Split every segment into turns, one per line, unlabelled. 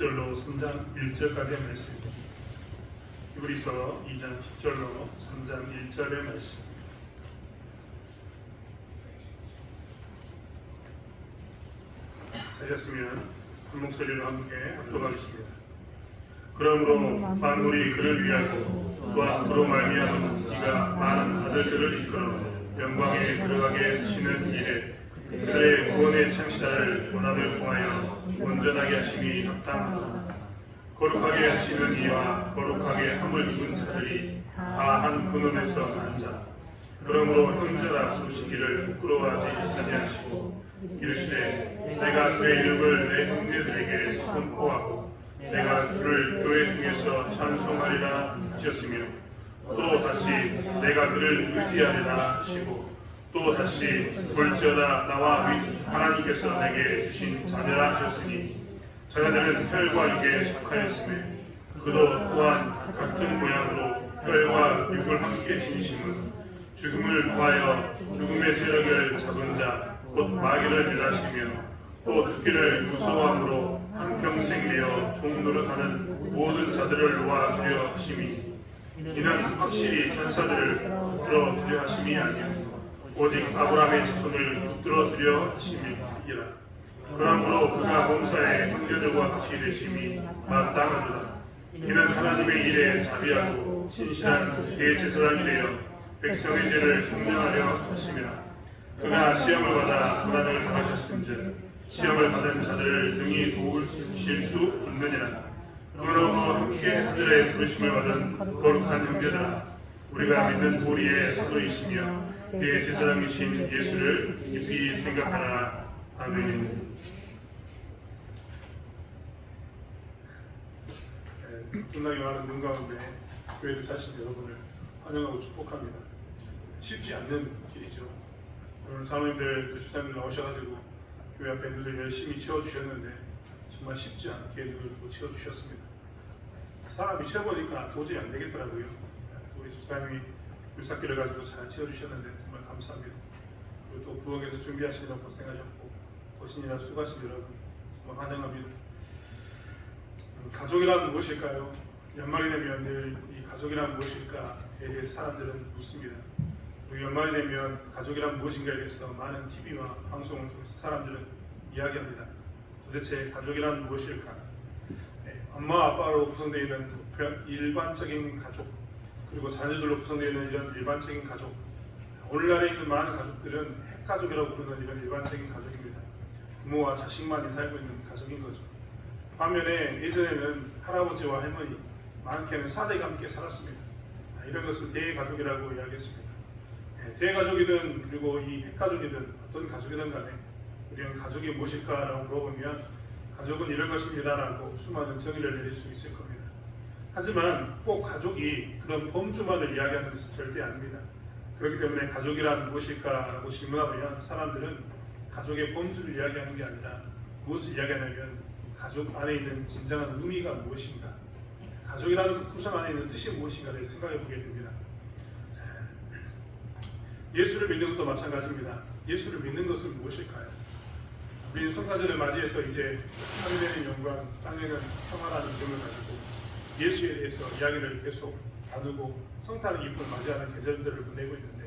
10절로 3장 1절까지의 말씀입니다. 히브리서 2장 10절로 3장 1절의 말씀. 찾았으면 한 목소리로 함께 합독하겠습니다. 그러므로 만물이 그를 위하고 또한 그로 말미암은 이가 많은 아들들을 이끌어 영광에 들어가게 하시는 일에 그의 구원의 창시자를 원함을 통하여 온전하게 하심이 합당하다. 거룩하게 하시는 이와 거룩하게 함을 입은 자들이 다 한 근원에서 난 자. 그러므로 형제라 부르시기를 부끄러워하지 아니하시고 이르시되 내가 주의 이름을 내 형제들에게 선포하고 내가 주를 교회 중에서 찬송하리라 하셨으며 또 다시 내가 그를 의지하리라 하시고 또 다시 볼지어다 나와 윗 하나님께서 내게 주신 자녀라 하셨으니 자녀들은 혈과 육에 속하였으며 그도 또한 같은 모양으로 혈과 육을 함께 지니심은 죽음을 통하여 죽음의 세력을 잡은 자 곧 마귀를 멸하시며 또 죽기를 무서워함으로 한평생 내어 종 노릇하는 모든 자들을 놓아 주려 하심이 이는 확실히 천사들을 붙들어 주려 하심이 아니요 오직 아브라함의 자손을 붙들어 주려 하심이라. 그러므로 그가 몸사의 형제들과 같이 되심이 마땅하도다. 이는 하나님의 일에 자비하고 신실한 대제사장이 되어 백성의 죄를 속량하려 하심이라. 그가 시험을 받아 고난을 당하셨은즉 시험을 받은 자들을 능히 도우실 수 있느니라. 그러므로 함께 하늘에 부르심을 받은 거룩한 형제들아 우리가 믿는 보리의 사도이시며 대제사장이신 예수를 깊이 생각하라 아멘 중랑이 많은 눈 가운데 교회를 사신 여러분을 환영하고 축복합니다. 쉽지 않는 길이죠. 오늘 사모님들, 그 집사님들 나오셔가지고 교회 앞에 눈을 열심히 채워주셨는데 정말 쉽지 않게 눈을 또 채워주셨습니다. 사람이 채워보니까 도저히 안 되겠더라고요. 우리 집사님이 물삭기를 가지고 잘 채워주셨는데 정말 감사합니다. 그리고 또 부엌에서 준비하시느라 고생하셨고 거신이나 수고하신 여러분 정말 환영합니다. 음, 가족이란 무엇일까요? 연말이 되면 늘 이 가족이란 무엇일까에 대해 사람들은 묻습니다. 그리고 연말이 되면 가족이란 무엇인가에 대해서 많은 TV와 방송을 통해서 사람들은 이야기합니다. 도대체 가족이란 무엇일까? 네, 엄마 아빠로 구성되어 있는 별- 일반적인 가족 그리고 자녀들로 구성되어 있는 이런 일반적인 가족 오늘날에 있는 많은 가족들은 핵가족이라고 부르는 이런 일반적인 가족입니다. 부모와 자식만이 살고 있는 가족인 거죠. 반면에 예전에는 할아버지와 할머니, 많게는 사대가 함께 살았습니다. 아, 이런 것을 대가족이라고 이야기했습니다. 네, 대가족이든 그리고 이 핵가족이든 어떤 가족이든 간에 우리는 가족이 무엇일까라고 물어보면 가족은 이런 것입니다라고 수많은 정의를 내릴 수 있을 겁니다. 하지만 꼭 가족이 그런 범주만을 이야기하는 것은 절대 아닙니다. 그렇기 때문에 가족이란 무엇일까라고 질문하면 사람들은 가족의 범주를 이야기하는 게 아니라 무엇을 이야기하냐면 가족 안에 있는 진정한 의미가 무엇인가 가족이라는 그 구성 안에 있는 뜻이 무엇인가를 생각해 보게 됩니다. 예수를 믿는 것도 마찬가지입니다. 예수를 믿는 것은 무엇일까요? 우리는 성탄절을 맞이해서 이제 하늘에 있는 영광, 땅에는 평화라는 점을 가지고 예수에 대해서 이야기를 계속 나누고 성탄의 기쁨을 맞이하는 계절들을 보내고 있는데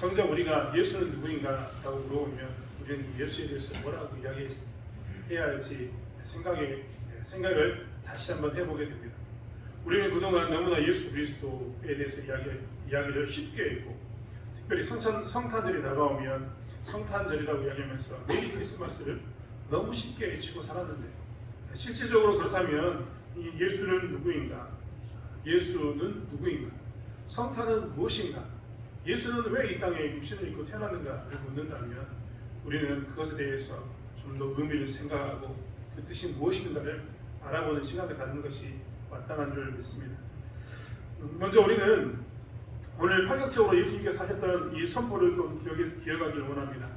정작 우리가 예수는 누구인가라고 물어보면 우리는 예수에 대해서 뭐라고 이야기해야 할지 생각에 생각을 다시 한번 해보게 됩니다. 우리는 그동안 너무나 예수 그리스도에 대해서 이야기, 이야기를 쉽게 했고 특별히 성탄, 성탄절이 다가오면 성탄절이라고 이야기하면서 메리 크리스마스를 너무 쉽게 외치고 살았는데 실질적으로 그렇다면 이 예수는 누구인가? 예수는 누구인가? 성탄은 무엇인가? 예수는 왜 이 땅에 육신을 입고 태어났는가를 묻는다면 우리는 그것에 대해서 좀 더 의미를 생각하고 그 뜻이 무엇인가를 알아보는 시간을 갖는 것이 마땅한 줄 믿습니다. 먼저 우리는 오늘 파격적으로 예수님께서 하셨던 이 선포를 좀 기억해, 기억하기를 원합니다.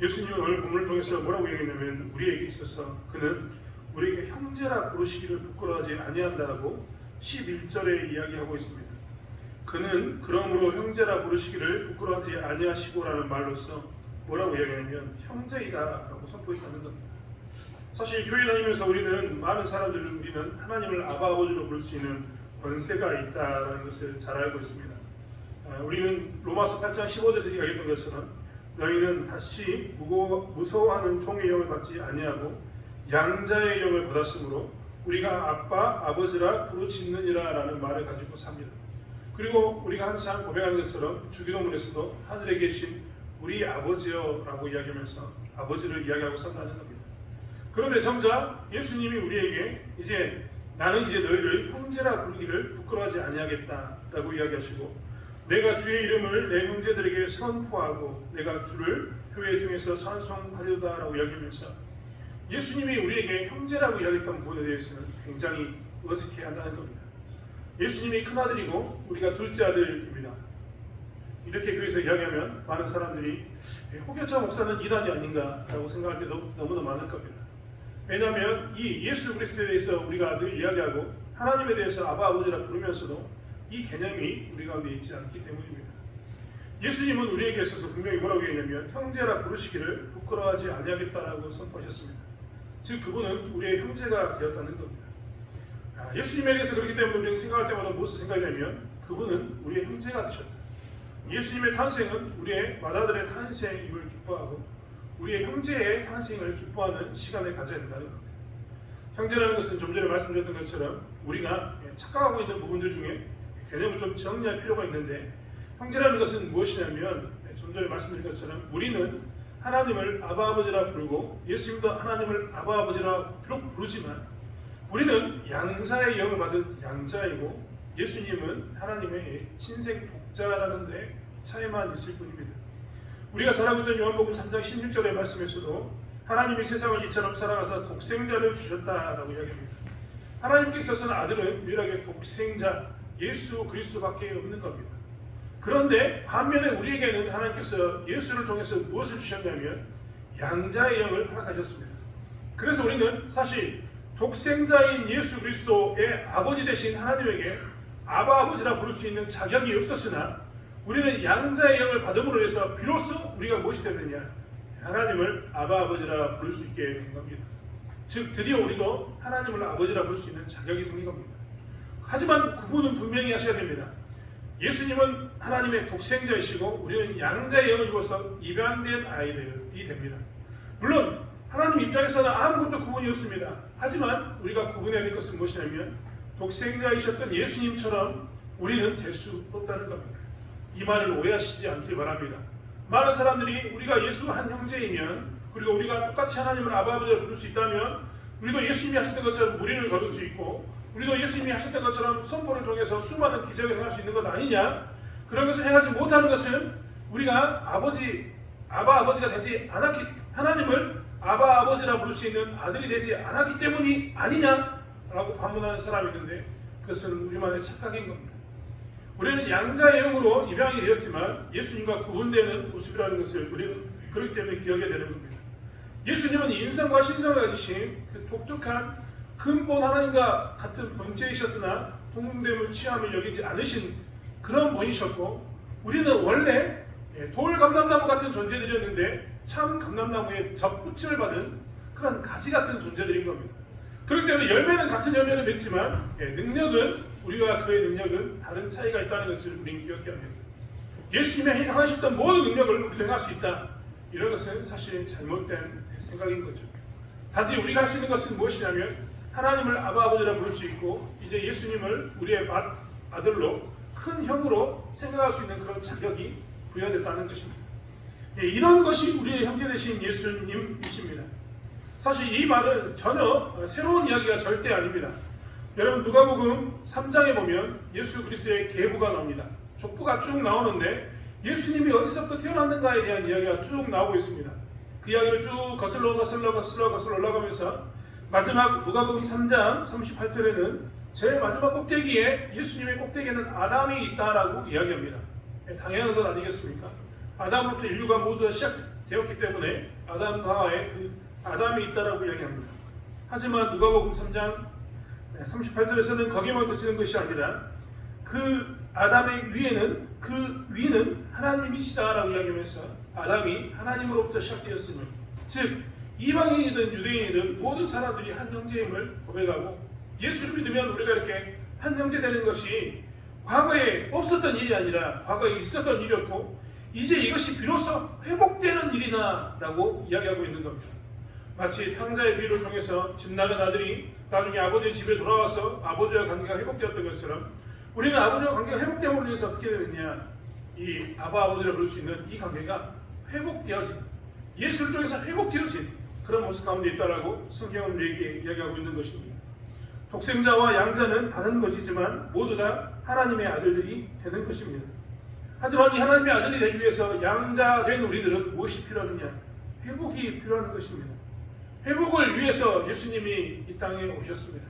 예수님은 오늘 본문을 통해서 뭐라고 얘기했냐면 우리에게 있어서 그는 우리에게 형제라 부르시기를 부끄러워하지 아니한다고 11절에 이야기하고 있습니다. 그는 그러므로 형제라 부르시기를 부끄러워하지 아니하시고라는 말로서 뭐라고 이야기하냐면 형제이다라고 선포했다는 겁니다. 사실 교회 다니면서 우리는 많은 사람들 우리는 하나님을 아바 아버지로 부를 수 있는 권세가 있다는 것을 잘 알고 있습니다. 아, 우리는 로마서 8장 15절에서 이야기했던 것처럼 너희는 다시 무거, 무서워하는 종의 영을 받지 아니하고 양자의 영을 받았으므로 우리가 아빠 아버지라 부르짖느니라 라는 말을 가지고 삽니다. 그리고 우리가 항상 고백하는 것처럼 주기도문에서도 하늘에 계신 우리 아버지여 라고 이야기하면서 아버지를 이야기하고 산다는 겁니다. 그런데 정작 예수님이 우리에게 이제 나는 이제 너희를 형제라 부르기를 부끄러워하지 아니하겠다 라고 이야기하시고 내가 주의 이름을 내 형제들에게 선포하고 내가 주를 교회 중에서 찬송하려다 라고 이야기하면서 예수님이 우리에게 형제라고 이야기했던 부분에 대해서는 굉장히 어색해한다는 겁니다. 예수님이 큰 아들이고 우리가 둘째 아들입니다. 이렇게 교회에서 이야기하면 많은 사람들이 혹여자 목사는 이단이 아닌가라고 생각할 때도 너무나 많을 겁니다. 왜냐하면 이 예수 그리스도에 대해서 우리가 늘 이야기하고 하나님에 대해서 아바 아버지라 부르면서도 이 개념이 우리 가운데 있지 않기 때문입니다. 예수님은 우리에게 있어서 분명히 뭐라고 얘기하냐면 형제라 부르시기를 부끄러워하지 아니하겠다라고 선포하셨습니다. 즉 그분은 우리의 형제가 되었다는 겁니다. 아, 예수님에 대해서 그렇기 때문에 생각할 때마다 무엇을 생각하냐면 그분은 우리의 형제가 되셨다. 예수님의 탄생은 우리의 맏아들의 탄생임을 기뻐하고 우리의 형제의 탄생을 기뻐하는 시간을 가져야 된다는 겁니다. 형제라는 것은 좀 전에 말씀드렸던 것처럼 우리가 착각하고 있는 부분들 중에 개념을 좀 정리할 필요가 있는데 형제라는 것은 무엇이냐면 좀 전에 말씀드린 것처럼 우리는 하나님을 아바 아버지라 부르고 예수님도 하나님을 아바 아버지라 비록 부르지만 우리는 양자의 영을 받은 양자이고 예수님은 하나님의 친생 독자라는 데 차이만 있을 뿐입니다. 우리가 잘 알고 있는 요한복음 3장 16절의 말씀에서도 하나님이 세상을 이처럼 사랑하사 독생자를 주셨다라고 이야기합니다. 하나님께 있어서는 아들은 유일하게 독생자 예수 그리스도밖에 없는 겁니다. 그런데 반면에 우리에게는 하나님께서 예수를 통해서 무엇을 주셨냐면 양자의 영을 허락하셨습니다. 그래서 우리는 사실 독생자인 예수 그리스도의 아버지 되신 하나님에게 아바 아버지라 부를 수 있는 자격이 없었으나 우리는 양자의 영을 받음으로 해서 비로소 우리가 무엇이 됐느냐 하나님을 아바 아버지라 부를 수 있게 된 겁니다. 즉 드디어 우리도 하나님을 아버지라 부를 수 있는 자격이 생긴 겁니다. 하지만 구분은 분명히 하셔야 됩니다. 예수님은 하나님의 독생자이시고 우리는 양자의 영을 입어서 입양된 아이들이 됩니다. 물론 하나님 입장에서는 아무것도 구분이 없습니다. 하지만 우리가 구분해야 될 것은 무엇이냐면 독생자이셨던 예수님처럼 우리는 될 수 없다는 겁니다. 이 말을 오해하시지 않길 바랍니다. 많은 사람들이 우리가 예수 한 형제이면 그리고 우리가 똑같이 하나님을 아버지로 부를 수 있다면 우리도 예수님이 하셨던 것처럼 무리를 거둘 수 있고 우리도 예수님이 하셨던 것처럼 선포를 통해서 수많은 기적을 행할 수 있는 것 아니냐? 그런 것을 행하지 못하는 것은 우리가 아버지 아바 아버지가 되지 않았기 하나님을 아바 아버지라 부를 수 있는 아들이 되지 않았기 때문이 아니냐라고 반문하는 사람이 있는데 그것은 우리만의 착각인 겁니다. 우리는 양자의 영으로 입양이 되었지만 예수님과 구분되는 모습이라는 것을 우리는 그렇기 때문에 기억해야 되는 겁니다. 예수님은 인성과 신성을 가지신 그 독특한 근본 하나님과 같은 본체이셨으나 동등됨을 취함을 여기지 않으신 그런 분이셨고 우리는 원래 예, 돌 감람나무 같은 존재들이었는데 참 감람나무에 접붙임을 받은 그런 가지 같은 존재들인 겁니다. 그렇기 때문에 열매는 같은 열매를 맺지만 예, 능력은 우리와 그의 능력은 다른 차이가 있다는 것을 우리는 기억해야 합니다. 예수님이 행하셨던 모든 능력을 우리도 행할 수 있다. 이런 것은 사실 잘못된 생각인 거죠. 단지 우리가 할 수 있는 것은 무엇이냐면 하나님을 아바 아버지라 부를 수 있고 이제 예수님을 우리의 아들로 큰 형으로 생각할 수 있는 그런 자격이 부여됐다는 것입니다. 예, 이런 것이 우리의 형제 되신 예수님이십니다. 사실 이 말은 전혀 새로운 이야기가 절대 아닙니다. 여러분 누가복음 3장에 보면 예수 그리스도의 계보가 나옵니다. 족보가 쭉 나오는데 예수님이 어디서부터 태어났는가에 대한 이야기가 쭉 나오고 있습니다. 그 이야기를 쭉 거슬러 거슬러 거슬러 거슬러 올라가면서 마지막 누가복음 3장 38절에는 제일 마지막 꼭대기에 예수님의 꼭대기에는 아담이 있다라고 이야기합니다. 예, 당연한 것 아니겠습니까? 아담부터 인류가 모두 다 시작되었기 때문에 아담과 하와의 그 아담이 있다라고 이야기합니다. 하지만 누가복음 3장 38절에서는 거기만 그치는 것이 아니라 그 아담의 위에는 그 위는 하나님이시다라고 이야기하면서 아담이 하나님으로부터 시작되었으니 즉
이방인이든 유대인이든 모든 사람들이 한 형제임을 고백하고 예수를 믿으면 우리가 이렇게 한 형제 되는 것이 과거에 없었던 일이 아니라 과거에 있었던 일이었고 이제 이것이 비로소 회복되는 일이나라고 이야기하고 있는 겁니다. 마치 탕자의 비유를 통해서 집 나간 아들이 나중에 아버지 집에 돌아와서 아버지와 관계가 회복되었던 것처럼 우리는 아버지와 관계가 회복됨으로 인해서 어떻게 되느냐 이 아바 아버지를 부를 수 있는 이 관계가 회복되어진 예수를 통해서 회복되어진 그런 모습 가운데 있다라고 성경은 우리에게 이야기하고 있는 것입니다. 독생자와 양자는 다른 것이지만 모두 다 하나님의 아들들이 되는 것입니다. 하지만 이 하나님의 아들이 되기 위해서 양자 된 우리들은 무엇이 필요하느냐? 회복이 필요한 것입니다. 회복을 위해서 예수님이 이 땅에 오셨습니다.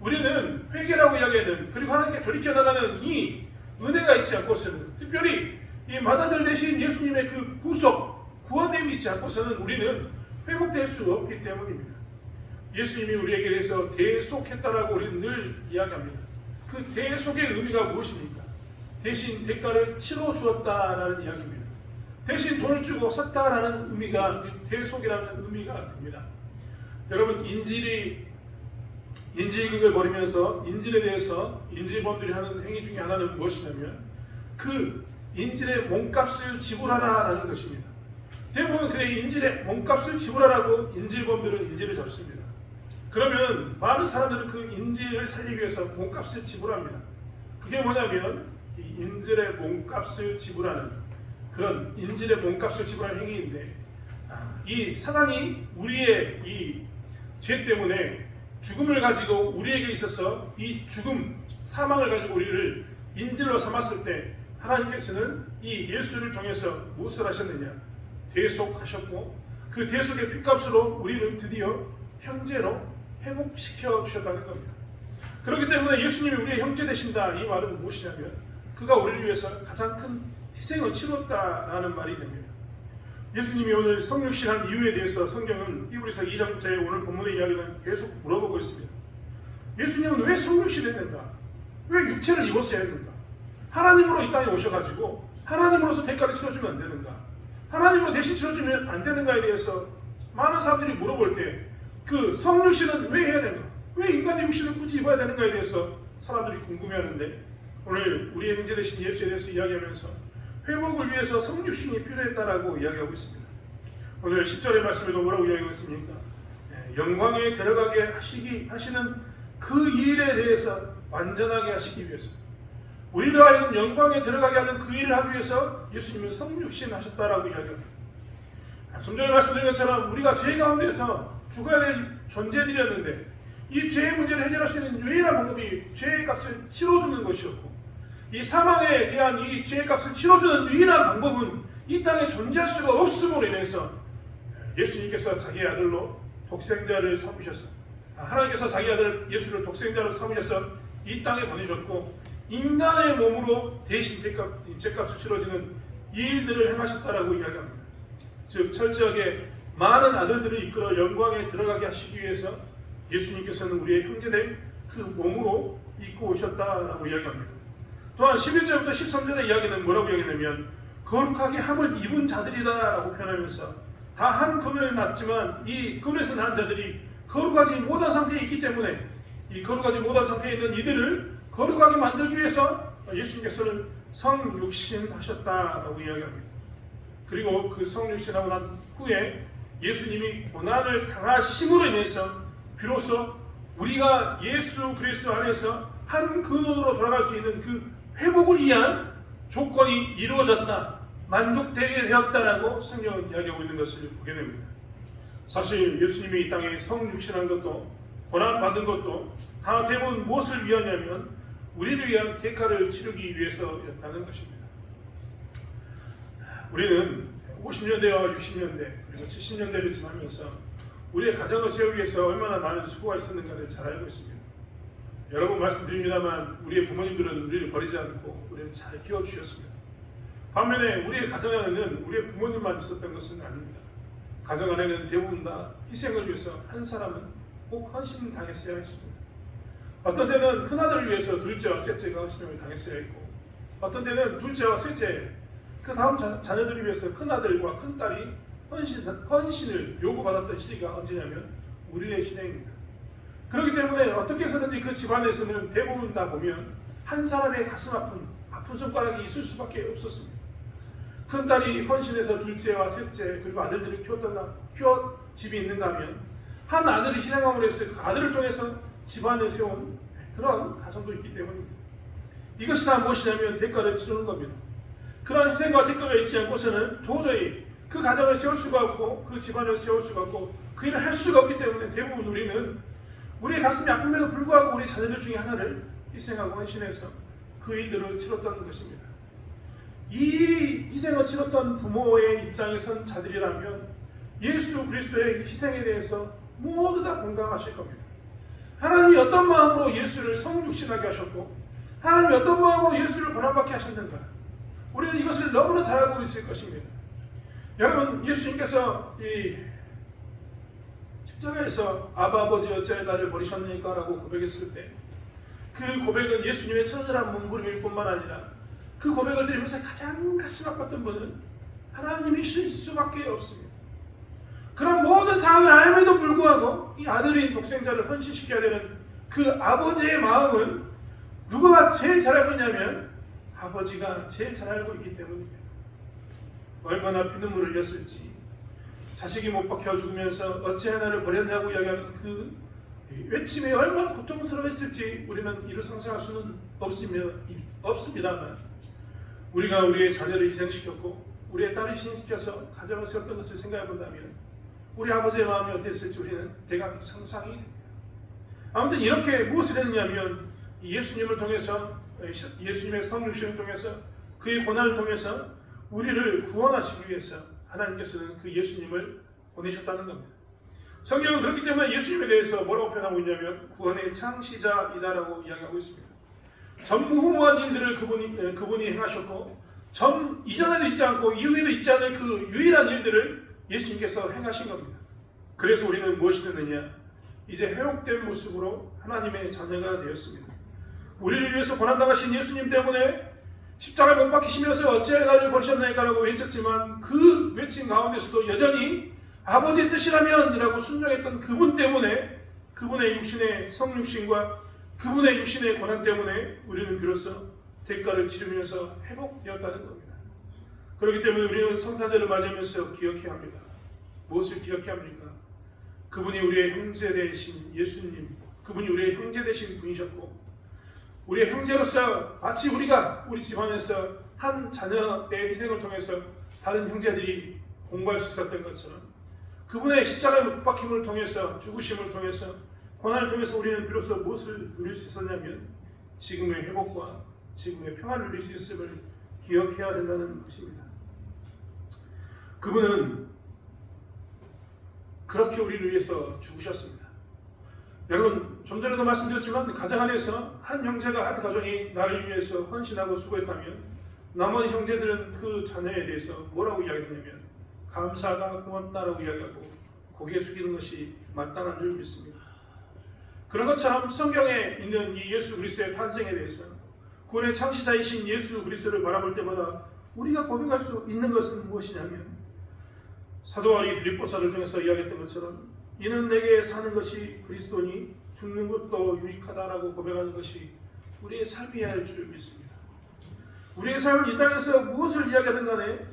우리는 회개라고 이야기하는 그리고 하나님께 돌이켜 나가는 이 은혜가 있지 않고서는 특별히 이 마다들 대신 예수님의 그 구속 구원됨이 있지 않고서는 우리는 회복될 수 없기 때문입니다. 예수님이 우리에게 대해서 대속했다라고 우리는 늘 이야기합니다. 그 대속의 의미가 무엇입니까? 대신 대가를 치러 주었다라는 이야기입니다. 대신 돈을 주고 샀다라는 의미가 이 대속이라는 의미가 됩니다. 여러분 인질이 인질극을 벌이면서 인질에 대해서 인질범들이 하는 행위 중에 하나는 무엇이냐면 그 인질의 몸값을 지불하라라는 것입니다. 대부분 그의 인질의 몸값을 지불하라고 인질범들은 인질을 잡습니다. 그러면 많은 사람들은 그 인질을 살리기 위해서 몸값을 지불합니다. 그게 뭐냐면 이 인질의 몸값을 지불하는 그런 인질의 몸값을 지불하는 행위인데 아, 이 사단이 우리의 이 죄 때문에 죽음을 가지고 우리에게 있어서 이 죽음 사망을 가지고 우리를 인질로 삼았을 때 하나님께서는 이 예수를 통해서 무엇을 하셨느냐 대속하셨고 그 대속의 핏값으로 우리를 드디어 형제로 회복시켜 주셨다는 겁니다. 그렇기 때문에 예수님이 우리의 형제 되신다 이 말은 무엇이냐면 그가 우리를 위해서 가장 큰 희생을 치렀다라는 말이 됩니다. 예수님이 오늘 성육신한 이유에 대해서 성경은 히브리서 2장부터의 오늘 본문의 이야기는 계속 물어보고 있습니다. 예수님은 왜 성육신했는가? 왜 육체를 입었어야 했는가? 하나님으로 이 땅에 오셔가지고 하나님으로서 대가를 치러주면 안 되는가? 하나님으로 대신 치러주면 안 되는가에 대해서 많은 사람들이 물어볼 때 그 성육신은 왜 해야 되는가? 왜 인간의 육신을 굳이 입어야 되는가에 대해서 사람들이 궁금해하는데 오늘 우리의 형제 되신 예수에 대해서 이야기하면서 회복을 위해서 성육신이 필요했다라고 이야기하고 있습니다. 오늘 10절의 말씀에도 뭐라고 이야기하고 있습니까? 예, 영광에 들어가게 하시기 하시는 그 일에 대해서 완전하게 하시기 위해서 우리를 하여금 영광에 들어가게 하는 그 일을 하기 위해서 예수님은 성육신 하셨다라고 이야기합니다. 아, 좀 전에 말씀드린 것처럼 우리가 죄 가운데서 죽어야 될 존재들이었는데 이 죄의 문제를 해결할 수 있는 유일한 방법이 죄의 값을 치러주는 것이었고 이 사망에 대한 이 죄의 값을 치러주는 유일한 방법은 이 땅에 존재할 수가 없음으로 인해서 예수님께서 자기 아들로 독생자를 삼으셔서 아, 하나님께서 자기 아들 예수를 독생자로 삼으셔서 이 땅에 보내셨고 인간의 몸으로 대신 대값, 이 죄값을 치러지는 이 일들을 행하셨다라고 이야기합니다. 즉 철저하게 많은 아들들을 이끌어 영광에 들어가게 하시기 위해서 예수님께서는 우리의 형제된 그 몸으로 입고 오셨다라고 이야기합니다. 또한 11절부터 13절의 이야기는 뭐라고 이야기하냐면 거룩하게 함을 입은 자들이다라고 표현하면서 다한 근을 낳지만 이 근에서 난 자들이 거룩하지 못한 상태에 있기 때문에 이 거룩하지 못한 상태에 있는 이들을 거룩하게 만들기 위해서 예수님께서는 성육신 하셨다라고 이야기합니다. 그리고 그 성육신하고 난 후에 예수님이 고난을 당하심으로 인해서 비로소 우리가 예수 그리스도 안에서 한 근원으로 돌아갈 수 있는 그 회복을 위한 조건이 이루어졌다, 만족되게 되었다라고 성경은 이야기하고 있는 것을 보게 됩니다. 사실 예수님이 이 땅에 성육신한 것도 고난 받은 것도 다 대부분 무엇을 위하냐면 우리를 위한 대가를 치르기 위해서였다는 것입니다. 우리는 50년대와 60년대 그리고 70년대를 지나면서 우리의 가정을 세우기 위해서 얼마나 많은 수고가 있었는가를 잘 알고 있습니다. 여러 번 말씀드립니다만 우리의 부모님들은 우리를 버리지 않고 우리를 잘 키워주셨습니다. 반면에 우리의 가정 안에는 우리의 부모님만 있었던 것은 아닙니다. 가정 안에는 대부분 다 희생을 위해서 한 사람은 꼭 헌신 당했어야 했습니다. 어떤 때는 큰아들을 위해서 둘째와 셋째가 헌신을 당했어야 했고 어떤 때는 둘째와 셋째 그 다음 자, 자녀들을 위해서 큰아들과 큰딸이 헌신, 헌신을 요구받았던 시대가 언제냐면 우리의 시대입니다. 그렇기 때문에 어떻게 해서든지 그 집안에서는 대부분 다 보면 한 사람의 가슴 아픈 아픈 손가락이 있을 수밖에 없었습니다. 큰 딸이 헌신해서 둘째와 셋째 그리고 아들들을 키웠던 키워 집이 있는가 하면 한 아들이 희생함으로 해서 그 아들을 통해서 집안을 세운 그런 가정도 있기 때문입니다. 이것이 다 무엇이냐면 대가를 치르는 겁니다. 그런 희생과 대가가 있지 않고서는 도저히 그 가정을 세울 수가 없고 그 집안을 세울 수가 없고 그 일을 할 수가 없기 때문에 대부분 우리는 우리의 가슴이 아픔에도 불구하고 우리 자녀들 중에 하나를 희생하고 헌신해서 그 일들을 치렀다는 것입니다. 이 희생을 치렀던 부모의 입장에 선 자들이라면 예수 그리스도의 희생에 대해서 모두 다 공감하실 겁니다. 하나님이 어떤 마음으로 예수를 성육신하게 하셨고 하나님이 어떤 마음으로 예수를 고난받게 하셨는가 우리는 이것을 너무나 잘 알고 있을 것입니다. 여러분 예수님께서 이 십자가에서 아버지 어찌하여 나를 버리셨느니까 라고 고백했을 때 그 고백은 예수님의 처절한 몸부림일 뿐만 아니라 그 고백을 들으면서 가장 가슴 아팠던 분은 하나님이실 수밖에 없습니다. 그런 모든 상황을 알면도 불구하고 이 아들인 독생자를 헌신시켜야 되는 그 아버지의 마음은 누가 제일 잘 알고 있냐면 아버지가 제일 잘 알고 있기 때문입니다. 얼마나 피눈물을 흘렸을지 자식이 못 박혀 죽으면서 어찌 하나를 버렸냐고 이야기하는 그 외침이 얼마나 고통스러웠을지 우리는 이루 상상할 수는 없습니다. 없습니다만 우리가 우리의 자녀를 희생시켰고 우리의 딸을 희생시켜서 가정을 세웠던 것을 생각해 본다면 우리 아버지의 마음이 어땠을지 우리는 대강 상상이 됩니다. 아무튼 이렇게 무엇을 했냐면 예수님을 통해서 예수님의 성육신을 통해서 그의 고난을 통해서 우리를 구원하시기 위해서 하나님께서는 그 예수님을 보내셨다는 겁니다. 성경은 그렇기 때문에 예수님에 대해서 뭐라고 표현하고 있냐면 구원의 창시자이다라고 이야기하고 있습니다. 전무후무한 일들을 그분이 그분이 행하셨고 전 이전에도 있지 않고 이후에도 있지 않을 그 유일한 일들을 예수님께서 행하신 겁니다. 그래서 우리는 무엇이 됐느냐? 이제 회복된 모습으로 하나님의 자녀가 되었습니다. 우리를 위해서 고난당하신 예수님 때문에 십자가에 못 박히시면서 어찌하여 나를 버리셨나이까라고 외쳤지만 그 외침 가운데서도 여전히 아버지의 뜻이라면 이라고 순종했던 그분 때문에 그분의 육신의 성육신과 그분의 육신의 고난 때문에 우리는 비로소 대가를 치르면서 회복되었다는 겁니다. 그렇기 때문에 우리는 성탄절을 맞이하면서 기억해야 합니다. 무엇을 기억해야 합니까? 그분이 우리의 형제 되신 예수님, 그분이 우리의 형제 되신 분이셨고 우리의 형제로서 마치 우리가 우리 집안에서 한 자녀의 희생을 통해서 다른 형제들이 공부할 수 있었던 것처럼 그분의 십자가의 못 박힘을 통해서 죽으심을 통해서 고난을 통해서 우리는 비로소 무엇을 누릴 수 있었냐면 지금의 회복과 지금의 평안을 누릴 수 있음을 기억해야 된다는 것입니다. 그분은 그렇게 우리를 위해서 죽으셨습니다. 여러분 좀 전에도 말씀드렸지만 가정 안에서 한 형제가 한 가정이 나를 위해서 헌신하고 수고했다면 나머지 형제들은 그 자녀에 대해서 뭐라고 이야기했냐면 감사하다 고맙다라고 이야기하고 고개 숙이는 것이 마땅한 줄 믿습니다. 그런 것처럼 성경에 있는 이 예수 그리스도의 탄생에 대해서 구원의 창시자이신 예수 그리스도를 바라볼 때마다 우리가 고백할 수 있는 것은 무엇이냐면 사도 바울이 빌립보서를 통해서 이야기했던 것처럼 이는 내게 사는 것이 그리스도니 죽는 것도 유익하다라고 고백하는 것이 우리의 삶이어야 할 줄 믿습니다. 우리의 삶은 이 땅에서 무엇을 이야기하든 간에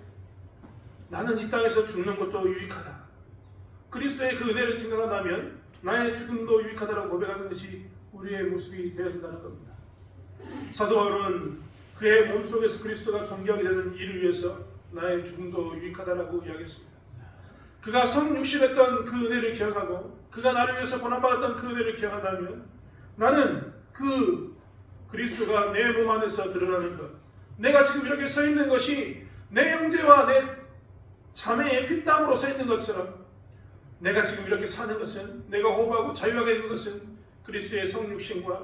나는 이 땅에서 죽는 것도 유익하다. 그리스도의 그 은혜를 생각한다면 나의 죽음도 유익하다라고 고백하는 것이 우리의 모습이 되어야 된다는 겁니다. 사도 바울은 그의 몸속에서 그리스도가 존경하게 되는 일을 위해서 나의 죽음도 유익하다라고 이야기했습니다. 그가 성육신했던 그 은혜를 기억하고 그가 나를 위해서 고난받았던 그 은혜를 기억한다면 나는 그 그리스도가 내 몸 안에서 드러나는 것 내가 지금 이렇게 서 있는 것이 내 형제와 내 자매의 피땀으로 서 있는 것처럼 내가 지금 이렇게 사는 것은 내가 호흡하고 자유하게 있는 것은 그리스도의 성육신과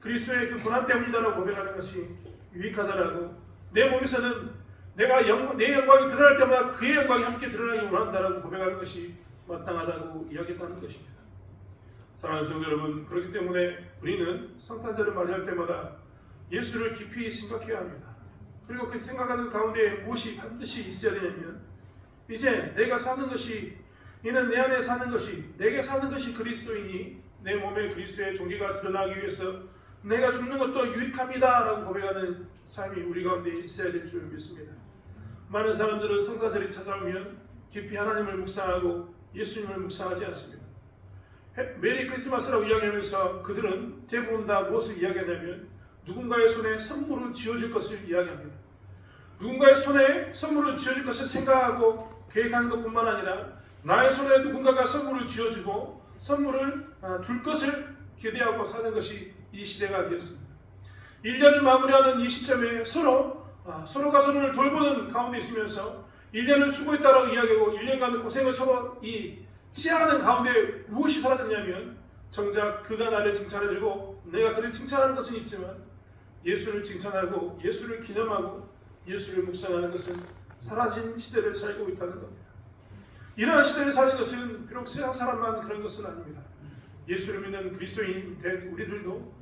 그리스도의 그 고난 때문이다라고 고백하는 것이 유익하다라고 내 몸에서는 내가 영, 내 영광이 드러날 때마다 그의 영광이 함께 드러나기 원한다라고 고백하는 것이 마땅하다고 이야기했다는 것입니다. 사랑하는 성도 여러분, 그렇기 때문에 우리는 성탄절을 맞이할 때마다 예수를 깊이 생각해야 합니다. 그리고 그 생각하는 가운데 무엇이 반드시 있어야 되냐면 이제 내가 사는 것이 이는 내 안에 사는 것이 내게 사는 것이 그리스도이니 내 몸에 그리스도의 종기가 드러나기 위해서 내가 죽는 것도 유익합니다라고 고백하는 삶이 우리 가운데 있어야 될 줄 믿습니다. 많은 사람들은 성가절이 찾아오면 깊이 하나님을 묵상하고 예수님을 묵상하지 않습니다. 해- 메리 크리스마스라고 이야기하면서 그들은 대부분 다 무엇을 이야기하냐면 누군가의 손에 선물을 쥐어줄 것을 이야기합니다. 누군가의 손에 선물을 쥐어줄 것을 생각하고 계획하는 것뿐만 아니라 나의 손에 누군가가 선물을 쥐어주고 선물을 아, 줄 것을 기대하고 사는 것이 이 시대가 되었습니다. 1년을 마무리하는 이 시점에 서로 아, 서로가 서로를 돌보는 가운데 있으면서 1년을 수고했다라고 이야기하고 1년간 고생을 서로 이 치하하는 가운데 무엇이 사라졌냐면 정작 그가 나를 칭찬해주고 내가 그를 칭찬하는 것은 있지만 예수를 칭찬하고 예수를 기념하고 예수를 묵상하는 것은 사라진 시대를 살고 있다는 겁니다. 이러한 시대를 사는 것은 비록 세상 사람만 그런 것은 아닙니다. 예수를 믿는 그리스도인 된 우리들도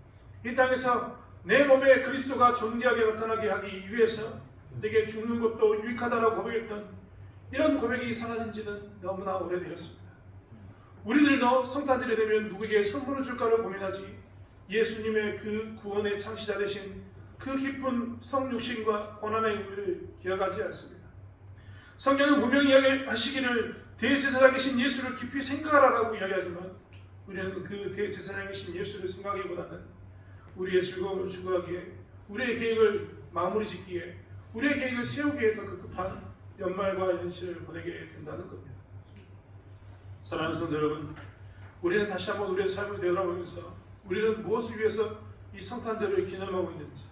이 땅에서 내 몸에 그리스도가 존귀하게 나타나게 하기 위해서 내게 죽는 것도 유익하다라고 고백했던 이런 고백이 사라진 지는 너무나 오래되었습니다. 우리들도 성탄절이 되면 누구에게 선물을 줄까를 고민하지 예수님의 그 구원의 창시자 되신 그 기쁜 성육신과 고난의 의미를 기억하지 않습니다. 성경은 분명히 이야기하시기를 대제사장 이신 예수를 깊이 생각하라고 이야기하지만 우리는 그 대제사장 이신 예수를 생각하기보다는 우리의 즐거움을 추구하기에 우리의 계획을 마무리 짓기에 우리의 계획을 세우기에 더 급급한 연말과 연시를 보내게 된다는 겁니다. 사랑하는 성도 여러분, 우리는 다시 한번 우리의 삶을 되돌아보면서 우리는 무엇을 위해서 이 성탄절을 기념하고 있는지,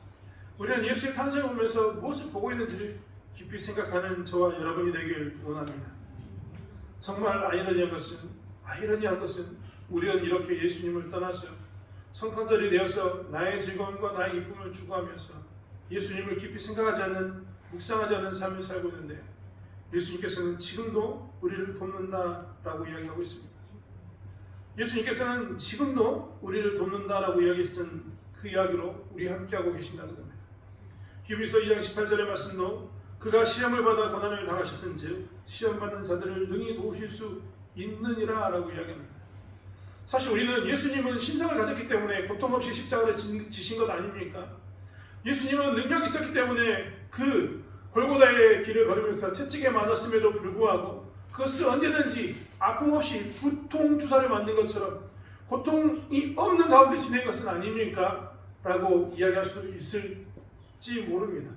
우리는 예수의 탄생을 보면서 무엇을 보고 있는지를 깊이 생각하는 저와 여러분이 되길 원합니다. 정말 아이러니한 것은 아이러니한 것은 우리는 이렇게 예수님을 떠나서 성탄절이 되어서 나의 즐거움과 나의 기쁨을 추구하면서 예수님을 깊이 생각하지 않는 묵상하지 않는 삶을 살고 있는데 예수님께서는 지금도 우리를 돕는다라고 이야기하고 있습니다. 예수님께서는 지금도 우리를 돕는다라고 이야기했던 그 이야기로 우리 함께하고 계신다는 겁니다. 히브리서 2장 18절의 말씀도 그가 시험을 받아 고난을 당하셨은즉 시험 받는 자들을 능히 도우실 수 있느니라라고 이야기합니다. 사실 우리는 예수님은 신성을 가졌기 때문에 고통 없이 십자가를 지- 지신 것 아닙니까? 예수님은 능력이 있었기 때문에 그 골고다의 길을 걸으면서 채찍에 맞았음에도 불구하고 그것을 언제든지 아픔 없이 고통 주사를 맞는 것처럼 고통이 없는 가운데 지낸 것은 아닙니까? 라고 이야기할 수 있을지 모릅니다.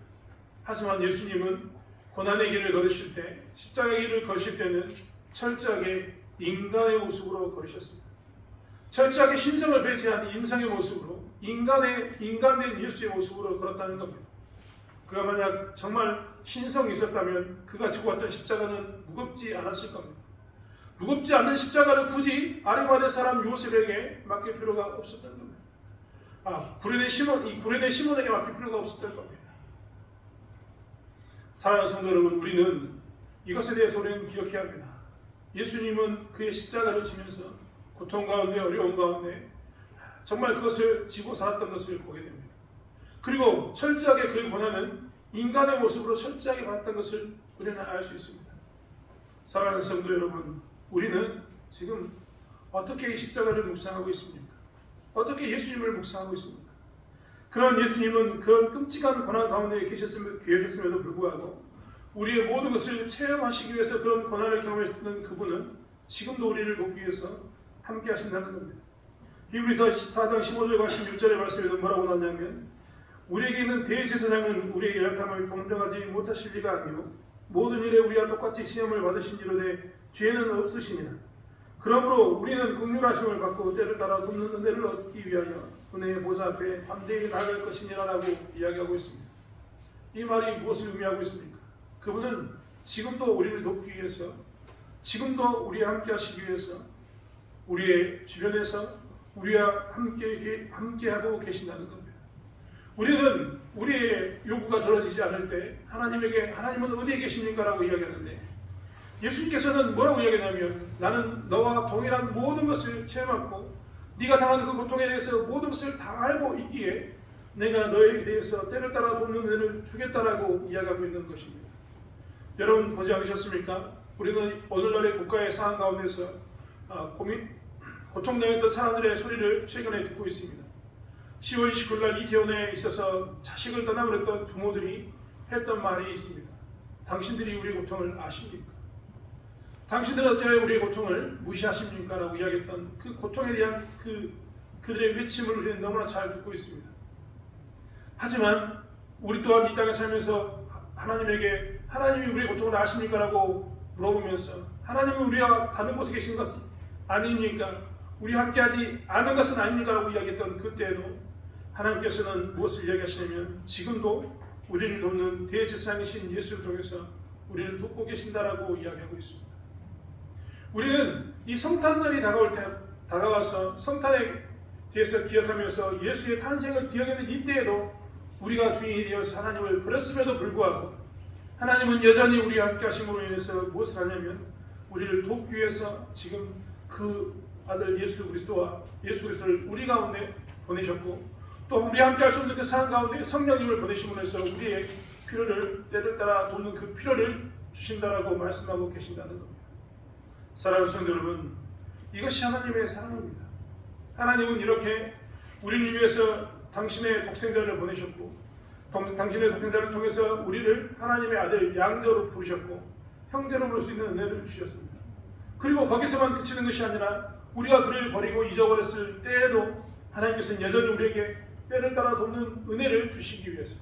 하지만 예수님은 고난의 길을 걸으실 때 십자가의 길을 걸으실 때는 철저하게 인간의 모습으로 걸으셨습니다. 철저하게 신성을 배제한 인성의 모습으로 인간의 인간된 예수의 모습으로 걸었다는 겁니다. 그가 만약 정말 신성이 있었다면 그가 지고 왔던 십자가는 무겁지 않았을 겁니다. 무겁지 않는 십자가를 굳이 아리마대 사람 요셉에게 맡길 필요가 없었던 겁니다. 아, 구레네 시몬, 이 구레네 시몬에게 맡길 필요가 없었던 겁니다. 사랑하는 성도 여러분, 우리는 이것에 대해서 우리는 기억해야 합니다. 예수님은 그의 십자가를 지면서 고통 가운데 어려움 가운데 정말 그것을 지고 살았던 것을 보게 됩니다. 그리고 철저하게 그 고난은 인간의 모습으로 철저하게 받았던 것을 우리는 알 수 있습니다. 사랑하는 성도 여러분, 우리는 지금 어떻게 이 십자가를 묵상하고 있습니까? 어떻게 예수님을 묵상하고 있습니까? 그런 예수님은 그런 끔찍한 고난 가운데 계셨음, 계셨음에도 불구하고 우리의 모든 것을 체험하시기 위해서 그런 고난을 경험했던 그분은 지금도 우리를 돕기 위해서 함께 하신다는 겁니다. 히브리서 14장 15절과 16절의 말씀에도 뭐라고 나냐면 우리에게 있는 대제사장은 우리의 연약함을 동정하지 못하실 리가 아니요 모든 일에 우리와 똑같이 시험을 받으신지로되 죄는 없으시니라 그러므로 우리는 긍휼하심을 받고 때를 따라 돕는 은혜를 얻기 위하여 은혜의 보좌 앞에 담대히 나아갈 것이니라라고 이야기하고 있습니다. 이 말이 무엇을 의미하고 있습니까? 그분은 지금도 우리를 돕기 위해서 지금도 우리와 함께 하시기 위해서 우리의 주변에서 우리와 함께 함께 하고 계신다는 겁니다. 우리는 우리의 요구가 들어지지 않을 때 하나님에게 하나님은 어디에 계십니까라고 이야기하는데 예수님께서는 뭐라고 이야기하냐면 나는 너와 동일한 모든 것을 체험하고 네가 당한 그 고통에 대해서 모든 것을 다 알고 있기에 내가 너에게 대해서 때를 따라 돕는 은혜를 주겠다라고 이야기하고 있는 것입니다. 여러분 보지 않으셨습니까? 우리는 오늘날의 국가의 상황 가운데서 아, 고민, 고통당했던 사람들의 소리를 최근에 듣고 있습니다. 10월 29일 날 이태원에 있어서 자식을 떠나버렸던 부모들이 했던 말이 있습니다. 당신들이 우리의 고통을 아십니까? 당신들은 어찌 우리의 고통을 무시하십니까? 라고 이야기했던 그 고통에 대한 그, 그들의 외침을 우리는 너무나 잘 듣고 있습니다. 하지만 우리 또한 이 땅에 살면서 하나님에게 하나님이 우리의 고통을 아십니까? 라고 물어보면서 하나님이 우리와 다른 곳에 계신 것 아닙니까? 우리 함께하지 않은 것은 아닙니까? 라고 이야기했던 그때에도 하나님께서는 무엇을 이야기하시냐면 지금도 우리를 돕는 대제사장이신 예수를 통해서 우리를 돕고 계신다라고 이야기하고 있습니다. 우리는 이 성탄절이 다가올 때 다가와서 성탄에 대해서 기억하면서 예수의 탄생을 기억하는 이때에도 우리가 주인이 되어서 하나님을 버렸음에도 불구하고 하나님은 여전히 우리와 함께 하심으로 인해서 무엇을 하냐면 우리를 돕기 위해서 지금 그 아들 예수 그리스도와 예수 그리스도를 우리 가운데 보내셨고 또 우리 함께 할수 없는 그 상황 가운데 성령님을 보내심으로 해서 우리의 필요를 때를 따라 돕는 그 필요를 주신다라고 말씀하고 계신다는 겁니다. 사랑하는 성도 여러분, 이것이 하나님의 사랑입니다. 하나님은 이렇게 우리를 위해서 당신의 독생자를 보내셨고 동- 당신의 독생자를 통해서 우리를 하나님의 아들 양자로 부르셨고 형제로 부를 수 있는 은혜를 주셨습니다. 그리고 거기서만 그치는 것이 아니라 우리가 그를 버리고 잊어버렸을 때에도 하나님께서는 여전히 우리에게 때를 따라 돕는 은혜를 주시기 위해서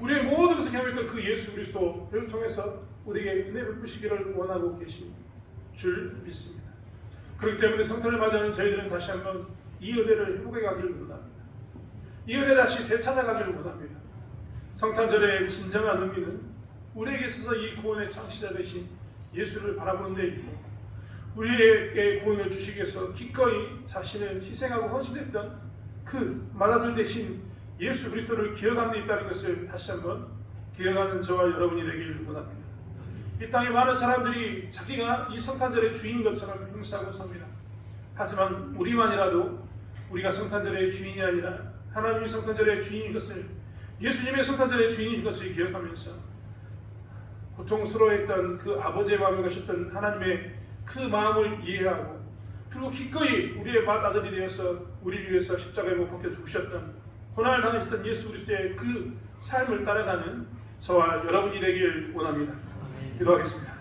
우리의 모든 것을 경험했던 그 예수 그리스도를 통해서 우리에게 은혜 베푸시기를 원하고 계신 줄 믿습니다. 그렇기 때문에 성탄을 맞이하는 저희들은 다시 한번 이 은혜를 회복해 가기를 원합니다. 이 은혜 다시 되찾아가기를 원합니다. 성탄절의 진정한 의미는 우리에게 있어서 이 구원의 창시자 되신 예수를 바라보는 데 있고 우리에게 구원을 주시기 위해서 기꺼이 자신을 희생하고 헌신했던 그 맏아들 대신 예수 그리스도를 기억하는 데 있다는 것을 다시 한번 기억하는 저와 여러분이 되길 원합니다. 이 땅에 많은 사람들이 자기가 이 성탄절의 주인인 것처럼 행사하고 삽니다. 하지만 우리만이라도 우리가 성탄절의 주인이 아니라 하나님이 성탄절의 주인인 것을 예수님의 성탄절의 주인인 것을 기억하면서 고통스러워했던 그 아버지의 마음을 가셨던 하나님의 그 마음을 이해하고 그리고 기꺼이 우리의 맏아들이 되어서 우리를 위해서 십자가에 못 박혀 죽으셨던 고난을 당하셨던 예수 그리스도의 그 삶을 따라가는 저와 여러분이 되길 원합니다. 기도하겠습니다.